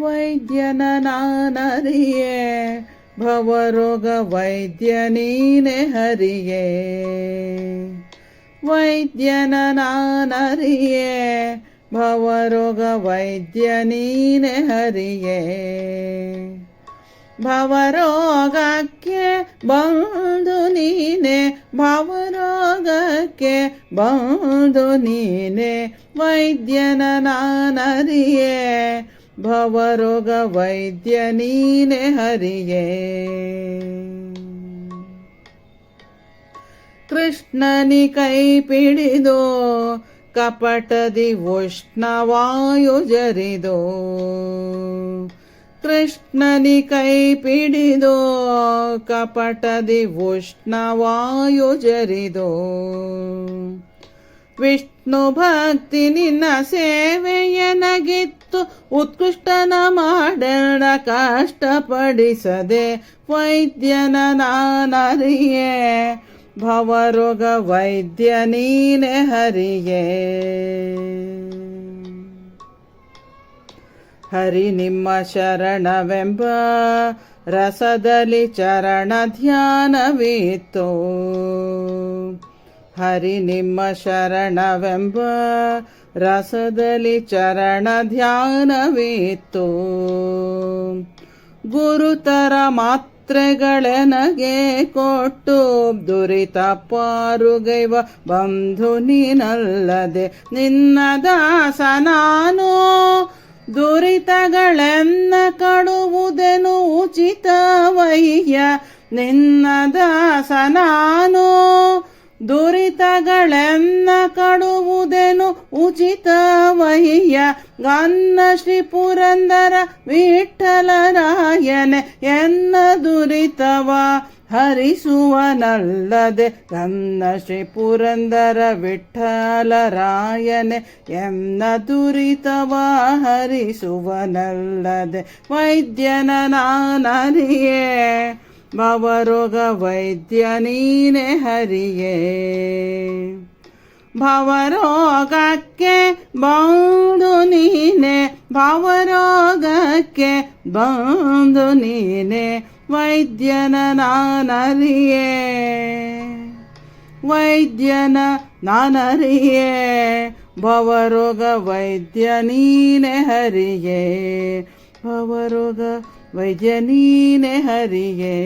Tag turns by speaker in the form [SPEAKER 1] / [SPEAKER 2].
[SPEAKER 1] ವೈದ್ಯನ ನಾನರಿಯೇ ಭವರೋಗ ವೈದ್ಯ ನೀನೆ ಹರಿಯೇ ವೈದ್ಯನ ನಾನರಿಯೇ ಭವರೋಗ ವೈದ್ಯ ನೀನೆ ಹರಿಯೇ ಭವರೋಗಕ್ಕೆ ಬಂದು ನೀನೆ ಭವರೋಗಕ್ಕೆ ಬಂದು ನೀನೆ ವೈದ್ಯನ ನಾನರಿಯೇ ಭವರೋಗ ವೈದ್ಯ ನೀನೆ ಹರಿಯೇ ಕೃಷ್ಣನಿ ಕೈ ಪಿಡಿದೋ ಕಪಟದಿ ಉಷ್ಣವಾಯು ಜರಿದೋ ಕೃಷ್ಣನಿ ಕೈ ಪಿಡಿದೋ ಕಪಟದಿ ಉಷ್ಣವಾಯು ಜರಿದೋ ವಿಷ್ಣು ಭಕ್ತಿ ನಿನ್ನ ಸೇವೆಯನಗಿತ್ತು ಉತ್ಕೃಷ್ಟನ ಮಾಡಣ ಕಷ್ಟಪಡಿಸದೆ ವೈದ್ಯನ ನಾನರಿಯೇ, ಭವರೋಗ ವೈದ್ಯ ನೀನೆ ಹರಿಯೇ. ಹರಿ ನಿಮ್ಮ ಶರಣವೆಂಬ ರಸದಲ್ಲಿ ಚರಣ ಧ್ಯಾನವಿತ್ತು. ಹರಿ ನಿಮ್ಮ ಶರಣವೆಂಬ ರಸದಲ್ಲಿ ಚರಣ ಧ್ಯಾನವಿತ್ತು. ಗುರುತರ ಮಾತ್ರೆಗಳೆನಗೆ ಕೊಟ್ಟು ದುರಿತ ಪಾರುಗೈವ ಬಂಧು ನೀನಲ್ಲದೆ ನಿನ್ನ ದಾಸ ನಾನು ದುರಿತಗಳೆನ್ನ ಕಡುವುದೆನು ಉಚಿತವಯ್ಯ ನಿನ್ನ ದಾಸ ನಾನು ಕಡುವುದೇನು ಉಚಿತ ವಹಿಯ. ಗನ್ನ ಶ್ರೀ ಪುರಂದರ ವಿಠಲರಾಯನೆ ಎನ್ನ ದುರಿತವ. ಹರಿಸುವನಲ್ಲದೆ ಗನ್ನ ಶ್ರೀ ಪುರಂದರ ವಿಠಲರಾಯನೆ ಎನ್ನ ದುರಿತವ. ಹರಿಸುವನಲ್ಲದೆ ವೈದ್ಯನ ನಾನರಿಯೇ. ಭವರೋಗ ವೈದ್ಯ ನೀನೆ ಹರಿಯೇ ಭವರೋಗಕ್ಕೆ ಬಂದು ನೀನೆ ಭವರೋಗಕ್ಕೆ ಬಂದು ನೀನೆ ವೈದ್ಯನ ನಾನರಿಯೇ ವೈದ್ಯನ ನಾನರಿಯೇ ಭವರೋಗ ವೈದ್ಯ ನೀನೆ ಹರಿಯೇ ಭವರೋಗ ವೈಜನೀನೆ ನೀನೆ ಹರಿಯೇ.